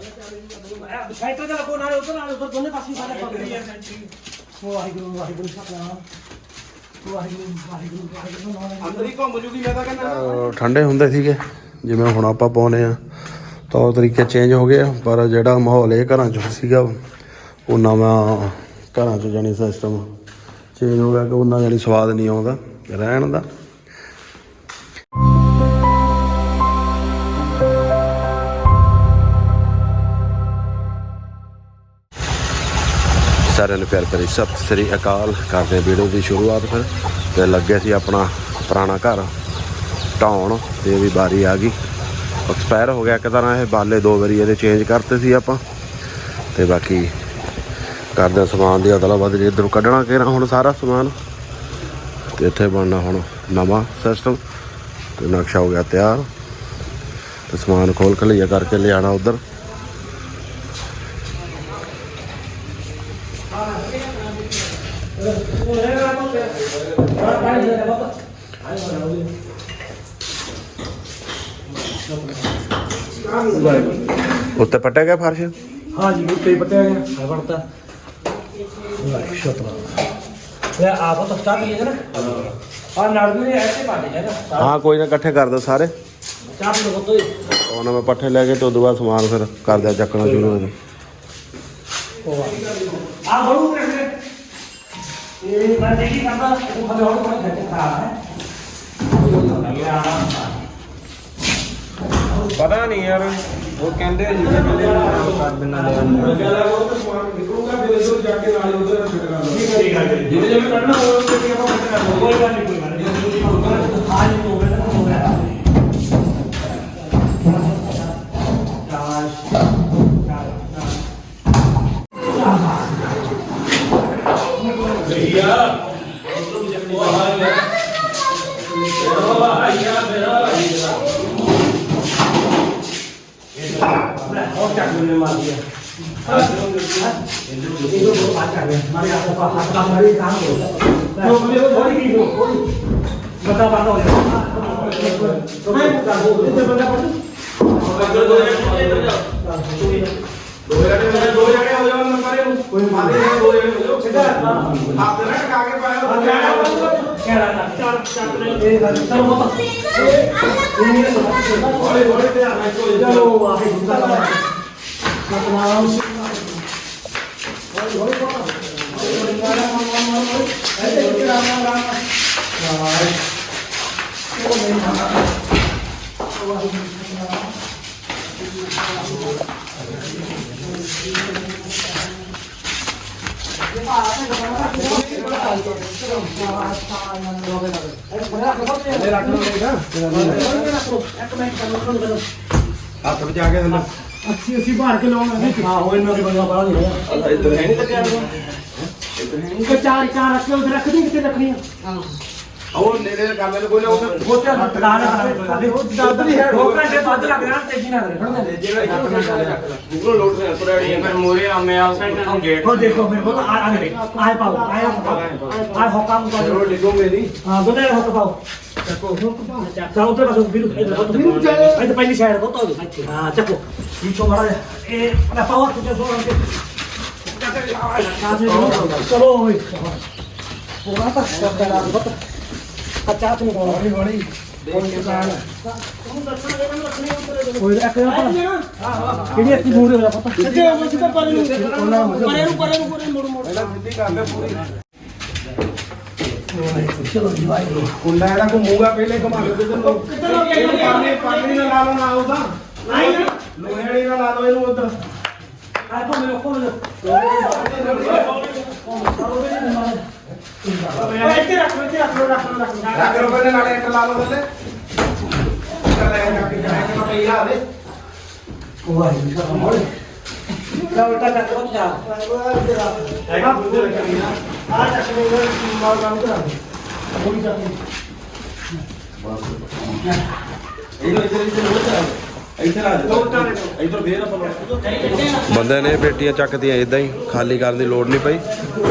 Cycle ਤੇ ਲੱਗੋ ਨਾਲੇ ਉਧਰ ਨਾਲੇ ਉਧਰ ਦੋਨੇ ਪਾਸੇ ਸਾਰੇ ਪਕੜੀ ਆ ਵਾਹਿਗੁਰੂ ਵਾਹਿਗੁਰੂ ਸਤਨਾਮ ਵਾਹਿਗੁਰੂ ਵਾਹਿਗੁਰੂ ਵਾਹਿਗੁਰੂ ਨਾਮ ਅੰਦਰ ਹੀ ਘੁੰਮ ਜੂਗੀ ਮੈਂ ਤਾਂ ਕਹਿੰਦਾ ਅਹ ਠੰਡੇ ਹੁੰਦੇ ਸੀਗੇ ਜਿਵੇਂ ਹੁਣ ਆਪਾਂ ਪਾਉਨੇ ਆ ਤੌਰ ਤਰੀਕੇ ਚੇਂਜ ਹੋ ਗਏ ਆ, ਪਰ ਜਿਹੜਾ ਮਾਹੌਲ ਇਹ ਘਰਾਂ 'ਚ ਸੀਗਾ ਉਹ ਨਵਾਂ ਘਰਾਂ 'ਚ ਜਾਨੀ ਸਿਸਟਮ ਚੇਂਜ ਹੋ ਗਿਆ ਕਿ ਉਹਨਾਂ ਜਾਨੀ ਸਵਾਦ ਨਹੀਂ ਆਉਂਦਾ ਰਹਿਣ ਦਾ। ਸਾਰਿਆਂ ਨੂੰ ਪਿਆਰ ਭਰੀ ਸਤਿ ਸ੍ਰੀ ਅਕਾਲ। ਕਰਦੇ ਵੀਡੀਓ ਦੀ ਸ਼ੁਰੂਆਤ ਫਿਰ। ਤੇ ਲੱਗੇ ਸੀ ਆਪਣਾ ਪੁਰਾਣਾ ਘਰ ਢਾਉਣ ਤੇ ਵੀ ਵਾਰੀ ਆ ਗਈ। ਐਕਸਪਾਇਰ ਹੋ ਗਿਆ ਇੱਕ ਤਰ੍ਹਾਂ ਇਹ ਬਾਲੇ ਦੋ ਵਾਰੀ ਇਹਦੇ ਚੇਂਜ ਕਰਤੇ ਸੀ ਆਪਾਂ। ਤੇ ਬਾਕੀ ਕਰਦੇ ਹਾਂ ਸਮਾਨ ਦੀ ਅਦਲਾ ਬਦਲੀ, ਇਧਰੋਂ ਕੱਢਣਾ ਕਿਹੜਾ ਹੁਣ ਸਾਰਾ ਸਮਾਨ। ਤੇ ਇੱਥੇ ਬਣਨਾ ਹੁਣ ਨਵਾਂ ਸਿਸਟਮ ਤੇ ਨਕਸ਼ਾ ਹੋ ਗਿਆ ਤਿਆਰ। ਤੇ ਸਮਾਨ ਖੋਲ ਖਲੀਆ ਕਰਕੇ ਲਿਆਣਾ ਉਧਰ। ਉੱਤੇ ਪੱਟਿਆ ਗਿਆ ਫਰਸ਼? ਹਾਂ ਜੀ ਉੱਤੇ ਪਟਿਆ ਗਿਆ। ਵੜਤਾ। ਵਾਹਿਗੁਰੂ ਸਤਨਾਮ ਇਹ ਆਪ ਤਾਂ ਸਟਾਰਟ ਹੀ ਹੈ ਨਾ ਆ ਨਾਲ ਵੀ ਐਸੇ ਪਾਟੇ ਹੈ ਨਾ। ਹਾਂ ਕੋਈ ਨਾ ਇਕੱਠੇ ਕਰ ਦਿਓ ਸਾਰੇ। ਚਾਹ ਪੀ ਲੋ ਤੋਏ ਉਹਨਾਂ ਮੈਂ ਪੱਠੇ ਲੈ ਕੇ ਤੇ ਉਦੋਂ ਬਾਅਦ ਸਮਾਨ ਫਿਰ ਕਰਦਿਆ ਚੱਕਣਾ ਸ਼ੁਰੂ ਹੋ ਆ। ਬੜੂ ਰਹੇ ਇਹ ਮੈਂ ਦੇਖੀ ਕਰਦਾ ਉਹ ਖਲੇ ਹੋਰ ਕੋਈ ਘੱਟ ਖਾ ਹੈ ਪਤਾ ਨਹੀਂ ਯਾਰ ਉਹ ਕਹਿੰਦੇ ਜੀ ਕਿ ਕਹਿੰਦੇ ਕਰ ਦਿੰਨਾ ਲੈ ਜਿਹਦੇ ਜਿਹਦੇ ਕੱਢਣਾ ਉਹ ਤੇ ਆਪਾਂ ਕੱਟ ਕਰ ਲਓ ਕੋਈ ਗੱਲ ਨਹੀਂ ਕੋਈ ਗੱਲ ਨਹੀਂ ਆਜ ਤੋਂ ਬੈਠਾ ਹੋ ਗਿਆ और क्या बोलने वाली है इधर को बात कर रहे हैं हमारे आपका हाथ का हमारे काम हो तो मुझे वो थोड़ी की हो बता पाना हो तो मैं बता वो इधर बता पड़ता दो जने दो जने हो जाओ हमारे कोई मारे दो जने हो जाओ सीधा आप जरा आगे पाया ਕੇ ਪਾਇਆ ਹੱਥ ਵਿੱਚ ਆ ਗਿਆ ਥੱਲੇ ਅੱਛੀ ਅੱਛੀ ਭਾਰ ਕੇ ਲਾਉਣਾ? ਨਹੀਂ ਹਾਂ ਹੋਏ ਨਾ ਬੰਦਾ ਬਾਹਰ ਨਹੀਂ ਹੋਇਆ ਇੱਧਰ ਹੈ ਨਹੀਂ ਲੱਗਿਆ ਇੱਧਰ ਹੈ ਨਹੀਂ ਚਾਰ ਚਾਰ ਰੱਖ ਲਓ ਰੱਖ ਦੇ ਕਿਤੇ ਰੱਖਣੀ ਆ ਹਾਂ। ਉਹ ਨੇੜੇ ਦਾ ਗੱਲ ਕੋਈ ਨਾ ਉਹ ਸੋਚਿਆ ਨਾ ਦੁਕਾਨ ਕਰਾਵੇ ਉਹ ਜ਼ਿਆਦਾ ਦੋ ਘੰਟੇ ਵੱਧ ਲੱਗ ਜਾਣ ਤੇਜ਼ੀ ਨਾਲ ਰਹਿਣ ਦੇ ਮੁਗਲੋਂ ਲੋਟ ਨੇ ਪਰ ਇਹ ਮੈਂ ਮੋਰੇ ਆਮੇ ਆ ਸਾਈਡ ਨੂੰ ਗੇਟ ਉਹ ਦੇਖੋ ਮੇਰੇ ਕੋਲ ਆ ਗਏ। ਆਏ ਪਾਓ ਆਏ ਪਾਓ। ਆਏ ਹੁਕਮ ਕਰੋ ਰੋਡ ਲਿਖੋ ਮੇਰੀ। ਹਾਂ ਬਤਾਏ ਹੁਕਮ ਪਾਓ। ਚੱਕੋ ਹੁਕਮ ਪਾਓ। ਚੱਕੋ ਉੱਤੇ ਬਸ ਵੀਰੂ ਵੀਰੂ ਜਾਏ ਪਹਿਲੀ ਸ਼ਾਇਰ ਬਤਾਓ ਅੱਛਾ ਹਾਂ ਚੱਕੋ। ਇਹ ਚੋ ਮਾਰਾ ਇਹ ਨਾ ਪਾਓ ਤੇ ਜੋ ਰੰਗ ਚਲੋ ਹੋਈ ਪੂਰਾ ਤਾਂ ਕਰਦਾ ਨਾ ਬਤਾ ਕੱਚਾ ਹੱਥ ਨਹੀਂ ਪਾਉਣਾ। ਹੌਲੀ ਹੌਲੀ। ਕੋਈ ਨਿਕਾਲ ਤੂੰ ਦੱਸਣਾ ਜੇ ਮੈਨੂੰ ਰੱਖਣੇ ਉੱਪਰ ਕੋਈ ਰੱਖ ਜਾ ਹਾਂ ਹਾਂ ਕਿਹੜੀ ਅੱਖੀ ਮੂਰੇ ਹੋ ਜਾ ਪਤਾ? ਸਿੱਧੇ ਹੋ ਮੈਂ ਸਿੱਧਾ ਪਰੇ ਨੂੰ। ਪਰੇ ਨੂੰ ਪਰੇ ਨੂੰ ਪਰੇ ਮੋੜ ਮੋੜ। ਪਹਿਲਾਂ ਸਿੱਧੀ ਕਰ ਲੈ ਪੂਰੀ। ਚਲੋ ਜੀ ਵਾਹਿਗੁਰੂ। ਕੁੰਡਾ ਇਹਦਾ ਘੁੰਮੂਗਾ ਪਹਿਲੇ ਘੁਮਾ ਦੇ ਤੈਨੂੰ ਕਿੱਧਰ ਹੋ ਗਿਆ? ਪਾਣੀ ਪਾਣੀ ਨਾਲ ਲਾ ਲਓ ਨਾ ਉਹਦਾ ਨਹੀਂ ਲੋਹੇ ਵਾਲੀ ਨਾਲ ਲਾ ਲਓ ਇਹਨੂੰ ਉਧਰ। ਆ ਕੋਮੇ ਕੋਮੇ ਕੋਮੇ ਕੋਮੇ ਕੋਮੇ ਕਰਾ ਉਹ ਵੀ ਚੱਕ ਇਹਨੂੰ ਇੱਧਰ ਇੱਧਰ ਲੋੜ ਚਲਾ ਇੱਧਰ ਆ ਜਾ ਇੱਧਰ ਫੇਰ ਆਪਾਂ ਬੰਦੇ ਨੇ ਪੇਟੀਆਂ ਚੱਕਦੀਆਂ ਇਦਾਂ ਹੀ ਖਾਲੀ ਕਰਨ ਦੀ ਲੋੜ ਨਹੀਂ ਪਈ।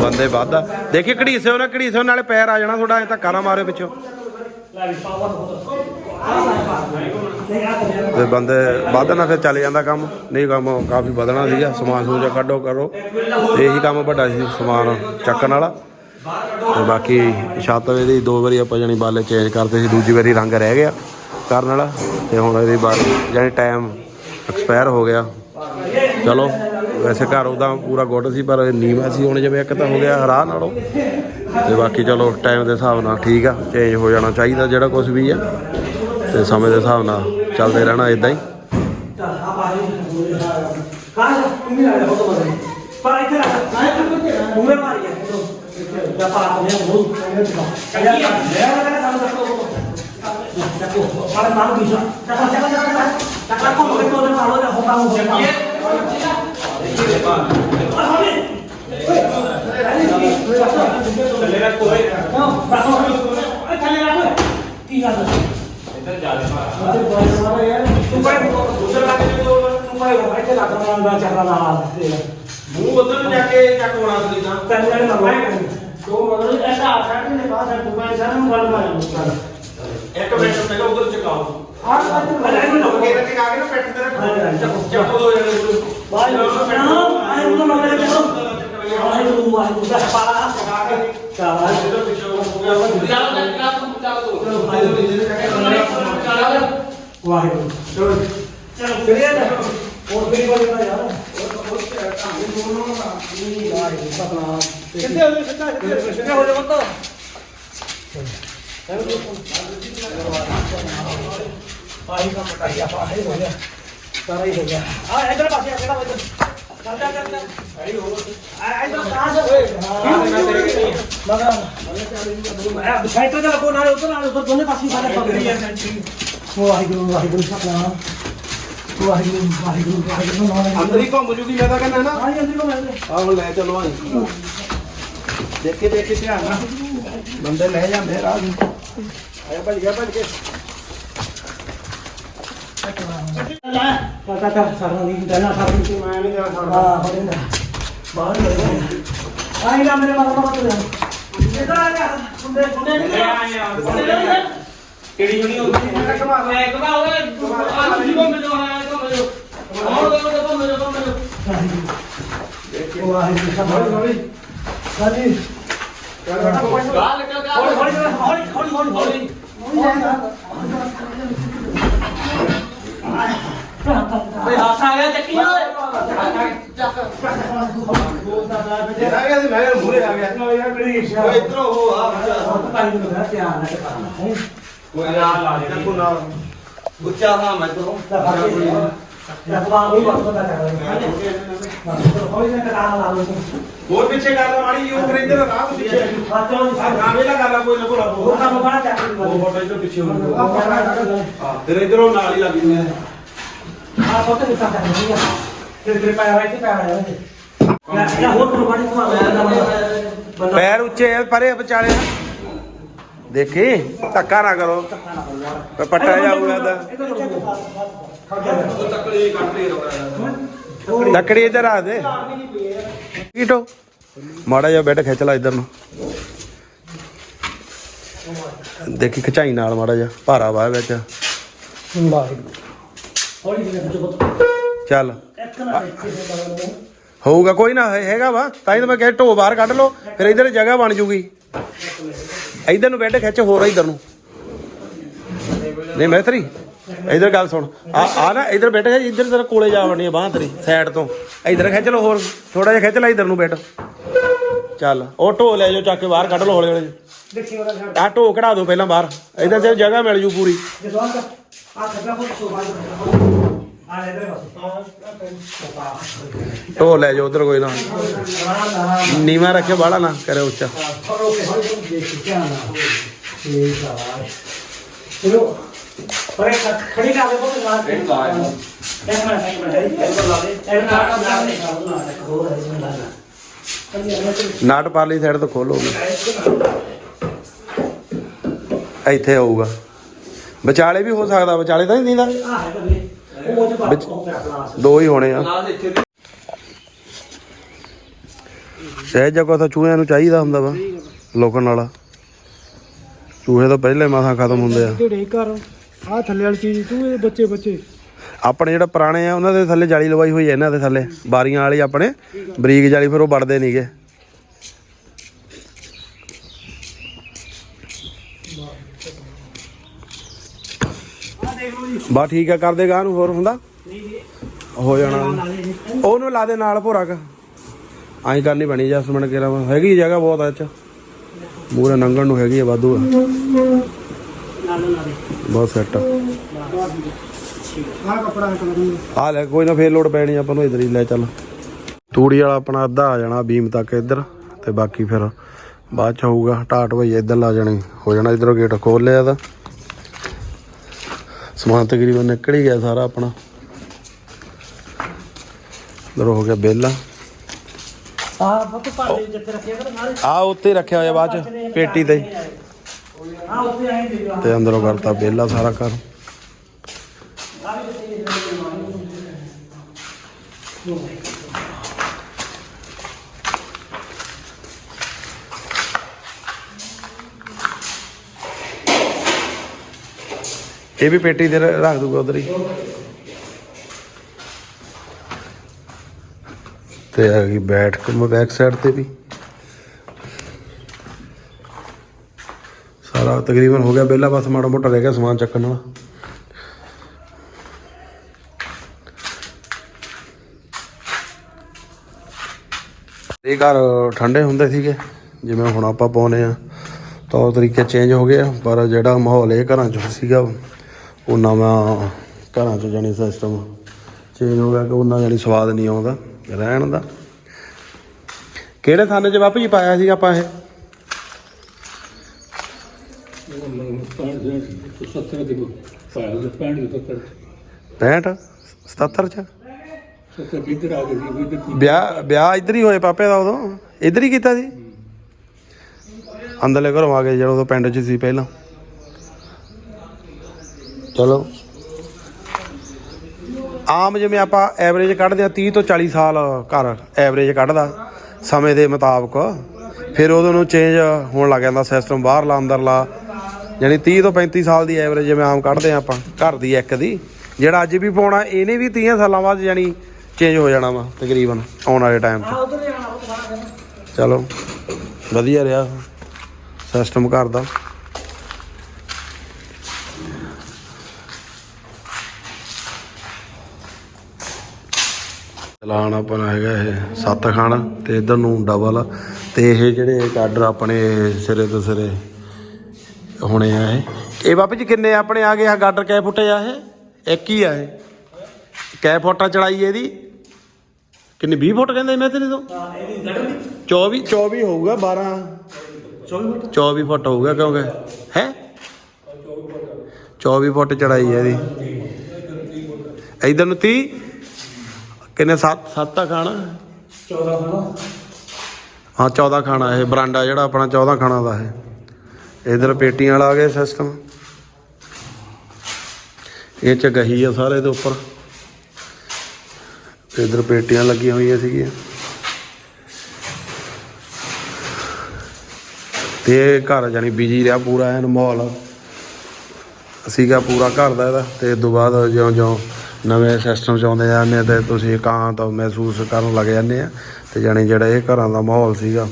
ਬੰਦੇ ਵਾਧਾ। ਦੇਖੀ ਘੜੀਸੇ ਉਹਨਾਂ ਘੜੀਸੇ ਨਾਲੇ ਪੈਰ ਆ ਜਾਣਾ ਥੋੜਾ ਐ ਧੱਕਾ ਨਾ ਮਾਰਿਓ ਪਿੱਛੋਂ। ਤੇ ਬੰਦੇ ਵਧਣਾ ਫਿਰ ਚੱਲ ਜਾਂਦਾ ਕੰਮ। ਨਹੀਂ ਕੰਮ ਕਾਫੀ ਵਧਣਾ ਸੀਗਾ। ਸਮਾਨ ਜਿਹਾ ਕੱਢੋ ਕਰੋ। ਇਹੀ ਕੰਮ ਵੱਡਾ ਸੀ ਸਮਾਨ ਚੱਕਣ ਵਾਲਾ। ਤੇ ਬਾਕੀ ਛੱਤ ਇਹਦੀ ਦੋ ਵਾਰੀ ਆਪਾਂ ਜਾਨੀ ਬਾਲੇ ਚੇਂਜ ਕਰਦੇ ਸੀ ਦੂਜੀ ਵਾਰੀ ਰੰਗ ਰਹਿ ਗਿਆ। ਕਰਨ ਵਾਲਾ ਤੇ ਹੁਣ ਇਹਦੀ ਬਾਰ ਜਾਨੀ ਟਾਈਮ ਐਕਸਪਾਇਰ ਹੋ ਗਿਆ। ਚਲੋ, ਵੈਸੇ ਘਰ ਉਹਦਾ ਪੂਰਾ ਗੁੱਡ ਸੀ, ਪਰ ਨੀਵਾ ਸੀ ਹੁਣ ਜਿਵੇਂ ਇੱਕ ਤਾਂ ਹੋ ਗਿਆ ਰਾਹ ਨਾਲੋਂ। ਤੇ ਬਾਕੀ ਚਲੋ ਟਾਈਮ ਦੇ ਹਿਸਾਬ ਨਾਲ ਠੀਕ ਆ ਚੇਂਜ ਹੋ ਜਾਣਾ ਚਾਹੀਦਾ ਜਿਹੜਾ ਕੁਝ ਵੀ ਆ। ਤੇ ਸਮੇਂ ਦੇ ਹਿਸਾਬ ਨਾਲ ਚੱਲਦੇ ਰਹਿਣਾ ਇਦਾਂ ਹੀ। ਆ ਪਾਣੀ ਕਾਹ ਤੂੰ ਵੀ ਆ ਪਰ ਇੱਥੇ ਰੱਖ ਤੂੰ ਮੇ ਮਾਰੀ ਹੈ ਦਾ ਪਾ ਤੇ ਉਹ ਕਹਿੰਦਾ ਲੈ ਆ ਕਹਿੰਦਾ ਸਾਨੂੰ ਦੱਸੋ Dako, parang paano bisa? Dako, dako, dako, dako. Dako, ako, bakit mo na palo na ako pang huwag pang. ਮੂੰਹ ਉਧਰ ਜਾ ਕੇ ਚੱਕ ਬਣਾ ਦਿੱਤੀ ਤਾਂ ਤੈਨੂੰ ਮਰਵਾਇਆ ਤੋ ਮਗਰ ਐਸਾ ਆਖਿਆ ਕਿ ਨੇ ਬਾਹਰ ਦੁਬਾਰਾ ਸਾਨੂੰ ਗੱਲ ਮਾਰੀ ਮੁਸਤਾਨ ਇੱਕ ਮਿੰਟ ਪਹਿਲਾਂ ਉਧਰ ਚਕਾਓ ਹਾਂ ਅਰੇ ਇਹਨੂੰ ਲੱਗ ਆ ਕੇ ਨਾ ਪੈਟ ਤੇ ਰੱਖੋ ਚੱਕੋ ਦੋ ਜਣੇ ਵਾਹਿਗੁਰੂ ਨਾਮ ਆਏ ਉਹਨਾਂ ਮਗਰ ਕਿਸੋ ਵਾਹਿਗੁਰੂ ਵਾਹਿਗੁਰੂ ਦਾ ਪਾਲਾ ਚਕਾ ਕੇ ਚਾਹ ਜਦੋਂ ਪਿੱਛੋਂ ਹੋ ਗਿਆ ਉਹ ਚਾਹ ਦਾ ਕਲਾਸ ਨੂੰ ਚਾਹ ਦੋ ਚਲੋ ਵਾਹਿਗੁਰੂ ਜੀ ਦੇ ਕਰਕੇ ਵਾਹਿਗੁਰੂ ਚਲੋ ਚਲੋ ਕਰੀਏ ਨਾ ਹੋਰ ਵੀ ਬੋਲਣਾ ਯਾਰ ਕਿੱਥੇ ਹੋ ਜਾ ਸਿੱਧਾ ਕਿੱਥੇ ਹੋ ਜਾ ਬੰਦਾ ਆਹੀ ਕੰਮ ਕਰੀ ਆਪਾਂ ਆਹੀ ਹੋ ਗਿਆ ਸਾਰਾ ਹੀ ਹੋ ਗਿਆ ਆ ਇਧਰ ਪਾਸੇ ਆ ਕਿਹੜਾ ਇਧਰ ਚੱਲ ਚੱਲ ਚੱਲ ਆਹੀ ਹੋ ਗਿਆ ਆ ਇਧਰ ਕਹਾਂ ਜਾ ਓਏ ਮਗਾ ਮੈਂ ਸਾਈਕਲ ਤੇ ਲੱਗੋ ਨਾਲ ਉਧਰ ਨਾਲ ਉਧਰ ਦੋਨੇ ਪਾਸੇ ਸਾਰੇ ਪਕੜੀ ਆ ਵਾਹਿਗੁਰੂ ਵਾਹਿਗੁਰੂ ਸਤਨਾਮ ਵਾਹਿਗੁਰੂ ਵਾਹਿਗੁਰੂ ਵਾਹਿਗੁਰੂ ਨਾਮ ਅੰਦਰ ਹੀ ਘੁੰਮ ਜੂਗੀ ਮੈਂ ਤਾਂ ਕਹਿੰਦਾ ਨਾ ਆਈ ਅੰਦਰ ਨੂੰ ਮੈਂ ਆਹ ਲੈ ਚਲੋ ਆਈ ਦੇਖੇ ਦੇਖੇ ਧਿਆਨ ਨਾਲ ਬੰਦੇ ਲੈ ਜਾਂਦੇ ਰਾਹ ਨੂੰ ਆਇਆ ਭੱਜ ਗਿਆ ਭੱਜ ਕੇ ਕਾਕਾ ਤਾਂ ਸਰੋਂ ਨਹੀਂ ਦੇਣਾ ਸਰੋਂ ਤੇ ਮੈਂ ਨਹੀਂ ਦੇਣਾ ਸਰੋਂ ਹਾਂ ਹੋ ਜਾਂਦਾ ਬਾਹਰ ਲੈ ਗਿਆ ਆਈ ਨਾ ਮੇਰੇ ਮਾਲ ਮਤ ਲੈ ਇਧਰ ਆ ਗਿਆ ਹੁੰਦੇ ਹੁੰਦੇ ਨਹੀਂ ਆਇਆ ਕਿਹੜੀ ਜੁਣੀ ਹੋ ਗਈ ਮੈਂ ਕਮਾ ਲੈ ਕਮਾ ਹੋ ਗਿਆ ਆ ਜੀ ਬੰਦ ਜੋ ਆਇਆ ਕਮਾ ਜੋ ਹੋਰ ਦੇ ਬੰਦ ਜੋ ਬੰਦ ਜੋ ਵਾਹਿਗੁਰੂ ਸਾਹਿਬ ਵਾਹਿਗੁਰੂ ਸਾਹਿਬ ਓਏ ਹਾਸ ਆ ਗਿਆ ਚੱਕੀ ਓਏ ਆ ਗਿਆ ਸੀ ਮੈਂ ਕਿਹਾ ਮੂਹਰੇ ਆ ਗਿਆ ਯਾਰ ਮੇਰੀ ਇੱਛਾ ਓਏ ਇਧਰੋਂ ਹੋ ਆ ਬਹੁਤ ਪਾਈ ਨੂੰ ਮੇਰਾ ਧਿਆਨ ਨਾਲ ਕਰਨਾ ਓਏ ਨਾਲ ਲਾ ਦੇ। ਕੋ ਨਾਲ ਗੁੱਚਾ ਹਾਂ ਮੈਂ ਤੋਂ ਰਖਵਾ ਵੀ ਬਹੁਤ ਪਤਾ ਕਰ ਰਿਹਾ ਹੈ ਹੌਲੀ ਨਾਲ ਕਟਾ ਲਾ ਲਓ ਹੋਰ ਪਿੱਛੇ ਕਰ ਲਾ ਮਾੜੀ ਉਹ ਫਿਰ ਇੱਧਰ ਰਾਹ ਤੋਂ ਪਿੱਛੇ। ਬਾਤੋਂ ਆ ਗਾਵੇਲਾ ਕਰ ਲਾ ਕੋਈ ਨਾ ਕੋਈ ਉਹ ਕੰਮ ਬੜਾ ਚੱਕ ਉਹ ਫੋਟੋ ਇੱਧਰ ਪਿੱਛੇ ਹੋ ਗਿਆ ਆ ਹਾਂ ਫਿਰ ਇੱਧਰੋਂ ਨਾਲ ਹੀ ਲੱਗੀ ਮੈਂ ਫੋਟੋ ਨਿਕਾ ਕਰ ਰਹੀ ਆ। ਫਿਰ ਫਿਰ ਪਾਇਆ ਇੱਥੇ ਪਾਇਆ ਹੋਇਆ ਹੈ ਨਾ ਹੋਰ ਕੋਈ ਬੜੀ ਘੁਮਾ ਬੰਦਾ ਪੈਰ ਉੱਚੇ ਆ, ਪਰੇ ਵਿਚਾਲੇ ਦੇਖੀ? ਧੱਕਾ ਨਾ ਕਰੋ। ਤੇ ਪੱਟਾ ਜਾਊਗਾ ਤਾਂ ਲੱਕੜੀ ਇੱਧਰ ਆ ਦੇ। ਕੀਟੋ ਮਾੜਾ ਜਿਹਾ ਬੈੱਡ ਖਿੱਚ ਲਾ ਇੱਧਰ ਨੂੰ। ਦੇਖੀ ਖਚਾਈ ਨਾਲ ਮਾੜਾ ਜਿਹਾ ਭਾਰਾ ਵਾ ਵਿੱਚ। ਚੱਲ। ਹੋਊਗਾ ਕੋਈ ਨਾ ਹੈਗਾ ਵਾ। ਤਾਂ ਹੀ ਤਾਂ ਮੈਂ ਕਿਹਾ ਢੋ ਬਾਹਰ ਕੱਢ ਲਓ ਫਿਰ ਇੱਧਰ ਜਗ੍ਹਾ ਬਣ ਜੂਗੀ। ਇੱਧਰ ਨੂੰ ਬੈੱਡ ਖਿੱਚ, ਹੋਰ ਇੱਧਰ ਨੂੰ। ਨਹੀਂ ਮੈਂ ਤੇਰੀ ਗੱਲ ਸੁਣ। ਆ ਆ ਨਾ, ਇੱਧਰ ਬੈਠ ਗਿਆ ਇੱਧਰ ਤੇਰੇ ਕੋਲੇ ਜਾ ਵੜਨੀ ਆ ਬਾਹ ਤੇਰੀ ਸਾਈਡ ਤੋਂ। ਇੱਧਰ ਖਿੱਚ ਲਓ ਹੋਰ ਥੋੜਾ ਜਿਹਾ ਖਿੱਚ ਲੈ ਇੱਧਰ ਨੂੰ ਬੈਠ ਚੱਲ, ਉਹ ਢੋ ਲੈ ਜਾਓ, ਚੱਕ ਕੇ ਬਾਹਰ ਕੱਢ ਲੋ ਹੌਲੇ ਹੌਲੇ। ਦੇਖੀ ਉਹਦਾ ਘਰ ਆ ਢੋ ਕਢਾ ਦਿਓ ਪਹਿਲਾਂ ਬਾਹਰ। ਇੱਧਰ ਤੇ ਜਗ੍ਹਾ ਮਿਲ ਜੂ ਪੂਰੀ। ਜੇ ਆ ਖੱਡਾ ਫੋਟੋ ਸੋ ਆ ਲੈ ਦੇ ਢੋ ਲੈ ਜਾਓ ਉਧਰ ਕੋਈ ਨਾ। ਬਸ ਨੀਵਾ ਰੱਖਿਓ, ਬਾਹਲਾ ਨਾ ਕਰੇ ਉੱਚਾ। ਚਲੋ ਪਰ ਖੜੀ ਕਰ ਦੇ ਬਹੁਤ ਬਾਤ ਇੱਕ ਮਿੰਟ ਇੱਕ ਮਿੰਟ ਇੱਕ ਲਾ ਦੇ ਇੱਕ ਮਿੰਟ ਲਾ ਦੇ ਹੋਰ ਹੈ ਜਿਵੇਂ ਲਾਣਾ ਨਾਟ ਪਾਰਲੀ ਸਾਈਡ ਤੋਂ ਖੋਲੋ ਇੱਥੇ ਆਊਗਾ। ਵਿਚਾਲੇ ਵੀ ਹੋ ਸਕਦਾ, ਵਿਚਾਲੇ ਤਾਂ ਨਹੀਂ ਦਿੰਦਾ। ਦੋ ਹੀ ਹੋਣੇ ਆ। ਸਹਿਜ ਜਗ੍ਹਾ ਤਾਂ ਚੂਹਿਆਂ ਨੂੰ ਚਾਹੀਦਾ ਹੁੰਦਾ ਵਾ ਲੋਕਾਂ ਨਾਲ ਚੂਹੇ ਤਾਂ ਪਹਿਲੇ ਮਾਸਾਂ ਖਤਮ ਹੁੰਦੇ ਆ। ਆਪਣੇ ਜਿਹੜਾ ਪੁਰਾਣੇ ਆ ਉਹਨਾਂ ਦੇ ਥੱਲੇ ਜਾਲੀ ਲਵਾਈ ਹੋਈ ਹੈ ਇਹਨਾਂ ਦੇ ਥੱਲੇ। ਬਾਰੀਆਂ ਵਾਲੀ ਆਪਣੇ ਬਰੀਕ ਜਾਲੀ ਫਿਰ ਉਹ ਵੜਦੇ ਨਹੀਂਗੇ ਬਾ ਠੀਕ ਆ ਕਰ ਦੇ ਗਾਂ ਨੂੰ ਹੋਰ ਹੁੰਦਾ? ਹੋ ਜਾਣਾ। ਉਹਨੂੰ ਲਾ ਦੇ ਨਾਲ ਭੋਰਾ ਕ। ਐਂ ਕਰਨੀ ਬਣੀ ਜਸਮਣ ਕੇਰਾ ਹੈਗੀ ਜਗ੍ਹਾ ਬਹੁਤ ਆ ਮੂਰੇ ਨੰਗਣ ਨੂੰ ਹੈਗੀ ਆ, ਵਾਧੂ ਬਹੁਤ ਸੈੱਟ ਆ। ਲੈ, ਕੋਈ ਨਾ ਫੇਰ ਲੋਡ ਪੈਣੀ ਆਪਾਂ ਨੂੰ ਇਧਰ ਹੀ ਲੈ ਚੱਲ। ਤੂੜੀ ਵਾਲਾ ਆਪਣਾ ਅੱਧਾ ਆ ਜਾਣਾ, ਬੀਮ ਤੱਕ ਇੱਧਰ। ਤੇ ਬਾਕੀ ਫਿਰ ਬਾਅਦ ਚ ਹੋਊਗਾ ਟਾਟ ਹੋਈ ਇੱਧਰ ਲਾ ਜਾਣੀ। ਹੋ ਜਾਣਾ ਇਧਰੋਂ ਗੇਟ ਖੋਲ ਲਿਆ ਤਾਂ। ਸਮਾਨ ਤਕਰੀਬਨ ਨਿਕਲ ਹੀ ਗਿਆ ਸਾਰਾ ਆਪਣਾ। ਇਧਰ ਹੋ ਗਿਆ ਬੇਲਾ। ਆ ਬੱਤ ਜਿੱਥੇ ਰੱਖਿਆ ਕਰ ਨਾਲੇ? ਆ ਉੱਤੇ ਰੱਖਿਆ ਹੋਇਆ ਬਾਅਦ ਚ ਪੇਟੀ ਤੇ। ਆ ਉੱਤੇ ਆਏ ਦੇ ਤੇ ਅੰਦਰੋਂ ਕਰਤਾ ਬੇਲਾ ਸਾਰਾ ਕਰ ਇਹ ਵੀ ਪੇਟੀ ਤੇ ਰ- ਰੱਖ ਦੂਗਾ ਉਧਰ ਹੀ। ਤੇ ਆ ਗਈ ਬੈਠ ਕੇ ਮੈਂ ਬੈਕ ਸਾਈਡ ਤੇ ਵੀ। ਸਾਰਾ ਤਕਰੀਬਨ ਹੋ ਗਿਆ ਬੇਲਾ ਬਸ ਮਾੜਾ ਮੋਟਾ ਰਹਿ ਗਿਆ ਸਮਾਨ ਚੱਕਣ ਵਾਲਾ। ਇਹ ਘਰ ਠੰਡੇ ਹੁੰਦੇ ਸੀਗੇ, ਜਿਵੇਂ ਹੁਣ ਆਪਾਂ ਪਾਉਨੇ ਆ ਉਹ ਤਰੀਕੇ ਚੇਂਜ ਹੋ ਗਏ ਪਰ ਜਿਹੜਾ ਮਾਹੌਲ ਇਹ ਘਰਾਂ 'ਚ ਸੀਗਾ ਉਹ ਨਵਾਂ ਘਰਾਂ 'ਚ ਜਾਣੀ ਸਿਸਟਮ ਚੇਂਜ ਹੋ ਗਿਆ ਕਿ ਉਹਨਾਂ ਜਾਣੀ ਸਵਾਦ ਨਹੀਂ ਆਉਂਦਾ, ਰਹਿਣ ਦਾ। ਕਿਹੜੇ ਥਾਨੇ 'ਚ ਬਾਪੂ ਜੀ ਪਾਇਆ ਸੀ ਆਪਾਂ ਇਹ? 70 ਦੇ ਪਾਇਆ 65 ਦੇ ਤੱਕ 65 77 'ਚ? ਵਿਆਹ ਵਿਆਹ ਇੱਧਰ ਹੀ ਹੋਏ ਪਾਪੇ ਦਾ ਉਦੋਂ? ਇੱਧਰ ਹੀ ਕੀਤਾ ਸੀ? ਅੰਦਰਲੇ ਘਰੋਂ ਆ ਗਏ ਜਦੋਂ ਉਦੋਂ ਪਿੰਡ 'ਚ ਸੀ ਪਹਿਲਾਂ। ਚਲੋ। ਆਮ ਜਿਵੇਂ ਆਪਾਂ ਐਵਰੇਜ ਕੱਢਦੇ ਆ 30 ਤੋਂ 40 ਸਾਲ ਘਰ ਐਵਰੇਜ ਕੱਢਦਾ ਸਮੇਂ ਦੇ ਮੁਤਾਬਕ, ਫਿਰ ਉਦੋਂ ਨੂੰ ਚੇਂਜ ਹੋਣ ਲੱਗ ਜਾਂਦਾ ਸਿਸਟਮ ਬਾਹਰਲਾ, ਅੰਦਰਲਾ। ਯਾਨੀ 30 ਤੋਂ 35 ਸਾਲ ਦੀ ਐਵਰੇਜ ਜਿਵੇਂ ਆਮ ਕੱਢਦੇ ਆ ਆਪਾਂ, ਘਰ ਦੀ ਇੱਕ ਦੀ। ਜਿਹੜਾ ਅੱਜ ਵੀ ਪਾਉਣਾ, ਇਹਨੇ ਵੀ 30 ਸਾਲਾਂ ਬਾਅਦ ਯਾਨੀ ਚੇਂਜ ਹੋ ਜਾਣਾ ਵਾ, ਤਕਰੀਬਨ ਆਉਣ ਵਾਲੇ ਟਾਈਮ 'ਚ। ਚਲੋ, ਵਧੀਆ ਰਿਹਾ ਸਿਸਟਮ ਘਰ ਦਾ। ਚਲਾਨ ਆਪਣਾ ਹੈਗਾ ਇਹ ਸੱਤ ਖਾਣਾ ਤੇ ਇਧਰ ਨੂੰ ਡਬਲ ਤੇ ਇਹ ਜਿਹੜੇ ਆਰਡਰ ਆਪਣੇ ਸਿਰੇ ਤੋਂ ਸਿਰੇ ਹੋਣੇ ਆ ਇਹ। ਇਹ ਬਾਬਾ ਜੀ ਕਿੰਨੇ ਆਪਣੇ ਆ ਗਏ ਆ ਗਾਡਰ ਕੈ ਫੁੱਟੇ ਆ ਇਹ? ਇੱਕ ਹੀ ਆ ਇਹ। ਕੈ ਫੁੱਟਾ ਚੜਾਈ ਇਹਦੀ। ਕਿੰਨੀ 20 ਫੁੱਟ ਕਹਿੰਦੇ ਮੈਂ ਤੇਰੇ ਤੋਂ? 24 24 ਹੋਊਗਾ 12 24 ਫੁੱਟ। 24 ਫੁੱਟ ਹੋਊਗਾ ਕਿਉਂਕਿ ਹੈ? 24 ਫੁੱਟ ਚੜਾਈ ਹੈ ਇਹਦੀ ਇਧਰ ਨੂੰ 30 ਕਿੰਨੇ 7 7 ਆ ਖਾਣਾ। 14 ਖਾਣਾ। ਹਾਂ 14 ਖਾਣਾ ਇਹ ਬਰਾਂਡਾ ਜਿਹੜਾ ਆਪਣਾ 14 ਖਾਣਾ ਦਾ ਹੈ ਇਧਰ ਪੇਟੀਆਂ ਵਾਲਾ ਆ ਗਿਆ ਸਿਸਟਮ ਇਹ ਚ ਗਹੀ ਆ ਸਾਰੇ ਦੇ ਉੱਪਰ। ਇਧਰ ਪੇਟੀਆਂ ਲੱਗੀਆਂ ਹੋਈਆਂ ਸੀਗੀਆਂ। ਤੇ ਇਹ ਘਰ ਜਾਨੀ ਬਿਜ਼ੀ ਰਿਹਾ ਪੂਰਾ ਐਨ ਮਾਹੌਲ। ਸੀਗਾ ਪੂਰਾ ਘਰ ਦਾ ਇਹਦਾ। ਤੇ ਤੋਂ ਬਾਅਦ ਜਿਉਂ ਜਿਉਂ ਨਵੇਂ ਸਿਸਟਮ ਚ ਆਉਂਦੇ ਜਾਂਦੇ ਤੇ ਤੁਸੀਂ ਇਕਾਂਤ ਮਹਿਸੂਸ ਕਰਨ ਲੱਗ ਜਾਂਦੇ ਆ ਤੇ ਜਾਨੀ ਜਿਹੜਾ ਇਹ ਘਰਾਂ ਦਾ ਮਾਹੌਲ ਸੀਗਾ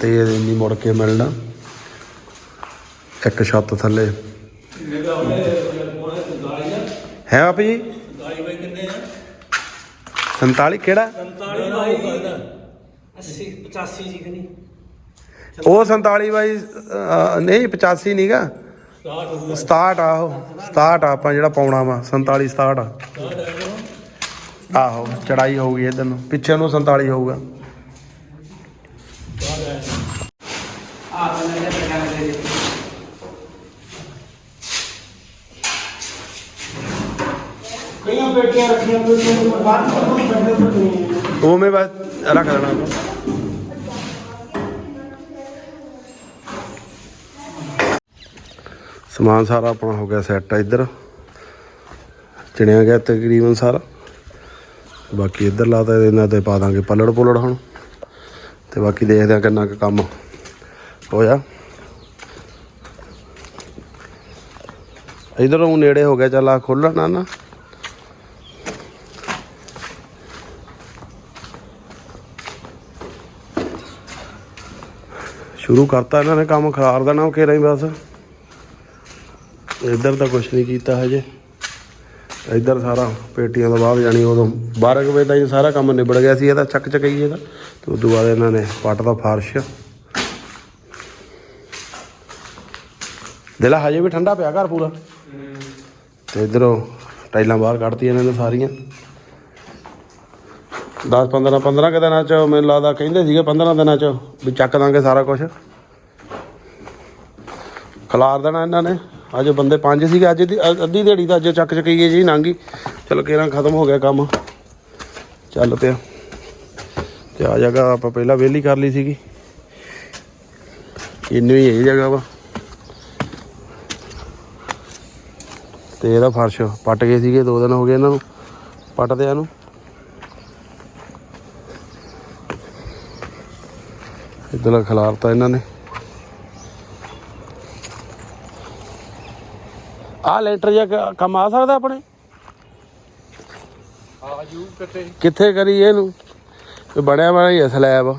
ਤੇ ਇਹ ਨਹੀਂ ਮੁੜ ਕੇ ਮਿਲਣਾ। ਇੱਕ ਛੱਤ ਥੱਲੇ। ਹੈ ਆਪ ਜੀ? 47 ਕਿਹੜਾ? 80 85 ਜੀ ਕਨੀ ਉਹ 47 ਬਾਈ ਨਹੀਂ 85 ਨਹੀਂਗਾ 67 ਆ ਉਹ। 67 ਆ ਆਪਾਂ ਜਿਹੜਾ ਪਾਉਣਾ ਵਾ 47 67 ਆ। ਆਹੋ ਚੜਾਈ ਹੋਊਗੀ ਇਧਰ ਨੂੰ। ਪਿੱਛੇ ਨੂੰ 47 ਹੋਊਗਾ। ਉਹ ਮੈਂ ਬਸ ਰੱਖ ਦੇਣਾ ਸਮਾਨ ਸਾਰਾ ਆਪਣਾ ਹੋ ਗਿਆ ਸੈੱਟ ਇੱਧਰ। ਚਿਣਿਆ ਗਿਆ ਤਕਰੀਬਨ ਸਾਰਾ। ਬਾਕੀ ਇੱਧਰ ਲਾਤਾ ਇਹਨਾਂ ਤੇ ਪਾ ਦਾਂਗੇ ਪੱਲੜ ਪੁਲੜ ਹੁਣ। ਤੇ ਬਾਕੀ ਦੇਖਦੇ ਆ ਕਿੰਨਾ ਕੁ ਕੰਮ ਹੋਇਆ। ਇਧਰੋਂ ਨੇੜੇ ਹੋ ਗਿਆ, ਚੱਲ ਆ ਖੋਲਣਾ ਨਾ ਸ਼ੁਰੂ ਕਰਤਾ ਇਹਨਾਂ ਨੇ ਕੰਮ ਖਰਾਰ ਦੇਣਾ ਕਿ ਰਹੀ ਬਸ। ਇੱਧਰ ਤਾਂ ਕੁਝ ਨਹੀਂ ਕੀਤਾ ਹਜੇ। ਇੱਧਰ ਸਾਰਾ ਪੇਟੀਆਂ ਤੋਂ ਬਾਅਦ ਜਾਣੀ, ਉਦੋਂ 12 ਕੁ ਵਜੇ ਤਾਈਂ ਸਾਰਾ ਕੰਮ ਨਿਬੜ ਗਿਆ ਸੀ ਇਹਦਾ ਚੱਕ ਚਕਾਈ ਇਹਦਾ। ਤੇ ਉਦੋਂ ਬਾਅਦ ਇਹਨਾਂ ਨੇ ਪੱਟ ਦਾ ਫਰਸ਼। ਦਿਲਾ ਹਜੇ ਵੀ ਠੰਡਾ ਪਿਆ ਘਰ ਪੂਰਾ। ਤੇ ਇਧਰੋਂ ਟਾਈਲਾਂ ਬਾਹਰ ਕੱਢਤੀਆਂ ਇਹਨਾਂ ਨੇ ਸਾਰੀਆਂ। 10 15 15 ਕੁ ਦਿਨਾਂ ਚ ਮੈਨੂੰ ਲੱਗਦਾ ਕਹਿੰਦੇ ਸੀਗੇ 15 ਦਿਨਾਂ ਚ ਵੀ ਚੱਕ ਦਾਂਗੇ ਸਾਰਾ ਕੁਝ ਖਲਾਰ ਦੇਣਾ ਇਹਨਾਂ ਨੇ। ਅੱਜ ਬੰਦੇ ਪੰਜ ਸੀਗੇ, ਅੱਜ ਦੀ ਅੱਧੀ ਦਿਹਾੜੀ ਤਾਂ ਅੱਜ ਚੱਕ ਚਕਈਏ ਜੀ ਲੰਘ ਗਈ ਚਲੋ ਕਿਹੜਾ ਖਤਮ ਹੋ ਗਿਆ ਕੰਮ। ਚੱਲ ਪਿਆ। ਤੇ ਆ ਜਗ੍ਹਾ ਆਪਾਂ ਪਹਿਲਾਂ ਵਿਹਲੀ ਕਰ ਲਈ ਸੀਗੀ। ਇੰਨੀ ਹੀ ਇਹ ਜਗ੍ਹਾ ਵਾ। ਤੇ ਇਹਦਾ ਫਰਸ਼ ਪੱਟ ਗਏ ਸੀਗੇ, ਦੋ ਦਿਨ ਹੋ ਗਏ ਇਹਨਾਂ ਨੂੰ, ਪੱਟਦਿਆਂ ਨੂੰ। ਇਧਰਲਾ ਖਿਲਾਰਤਾ ਇਹਨਾਂ ਨੇ। ਆ ਲੈਂਟਰ ਜਾਂ ਕ- ਕੰਮ ਆ ਸਕਦਾ ਆਪਣੇ? ਆ ਜੂ ਕਿਤੇ ਕਿੱਥੇ ਕਰੀ ਇਹਨੂੰ? ਇਹ ਬਣਿਆ ਬਣਿਆ ਹੀ ਆ ਸਲੈਬ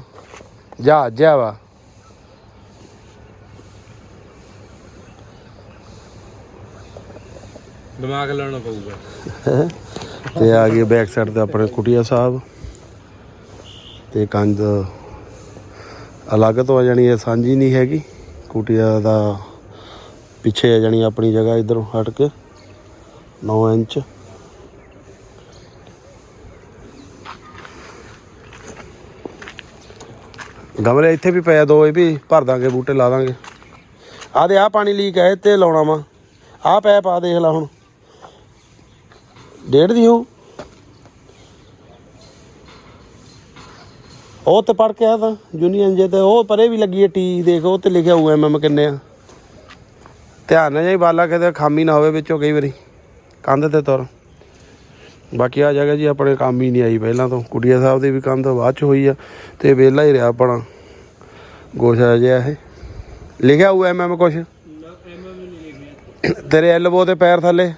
ਜਹਾਜ਼ ਜਿਹਾ ਵਾ। ਦਿਮਾਗ ਲਾਉਣਾ ਪਊਗਾ। ਤੇ ਆ ਗਏ ਬੈਕ ਸਾਈਡ ਤੇ ਆਪਣੇ ਕੁਟੀਆ ਸਾਹਿਬ। ਤੇ ਕੰਧ ਅਲੱਗ ਤੋਂ ਆ ਜਾਣੀ ਇਹ ਸਾਂਝੀ ਨਹੀਂ ਹੈਗੀ। ਕੁਟੀਆ ਦਾ ਪਿੱਛੇ ਆ ਜਾਣੀ ਆਪਣੀ ਜਗ੍ਹਾ ਇਧਰੋਂ ਹਟ ਕੇ। 9 ਇੰਚ। ਗਮਲੇ ਇੱਥੇ ਵੀ ਪਏ ਦੋ ਇਹ ਵੀ ਭਰ ਦਾਂਗੇ, ਬੂਟੇ ਲਾ ਦਾਂਗੇ। ਆ ਦੇ ਆ ਪਾਣੀ ਲੀਕ ਹੈ ਤੇ ਲਾਉਣਾ ਵਾ। ਆ ਪੈਪ ਆ, ਦੇਖ ਲੈ ਹੁਣ। ਡੇਢ ਦੀ ਹੋ। ਉਹ ਤੇ ਪੜ ਕੇ ਆ ਤਾਂ, ਯੂਨੀਅਨ ਜੇ ਤੇ ਉਹ ਪਰੇ ਵੀ ਲੱਗੀ ਹੈ ਟੀ ਦੇਖ, ਉਹ ਤੇ ਲਿਖਿਆ ਊ ਐਮ ਐਮ ਕਿੰਨੇ ਆ। ਧਿਆਨ ਨਾਲ ਜਾਈ ਬਾਲਾ ਕਿਤੇ ਖਾਮੀ ਨਾ ਹੋਵੇ ਵਿੱਚੋਂ ਕਈ ਵਾਰੀ। ਕੰਧ ਤੇ ਤੁਰ। ਬਾਕੀ ਆ ਜਗ੍ਹਾ ਜੀ ਆਪਣੇ ਕੰਮ ਹੀ ਨਹੀਂ ਆਈ ਪਹਿਲਾਂ ਤੋਂ। ਕੁੜੀਆ ਸਾਹਿਬ ਦੀ ਵੀ ਕੰਧ ਬਾਅਦ ਚ ਹੋਈ ਆ ਤੇ ਵਿਹਲਾ ਹੀ ਰਿਹਾ ਆਪਣਾ। ਗੋਸ਼ਾ ਜਿਹਾ ਇਹ। ਲਿਖਿਆ ਹੋਊ ਐਮਐਮ ਕੁਛ? ਤੇਰੇ ਐਲਬੋ ਤੇ ਪੈਰ ਥੱਲੇ।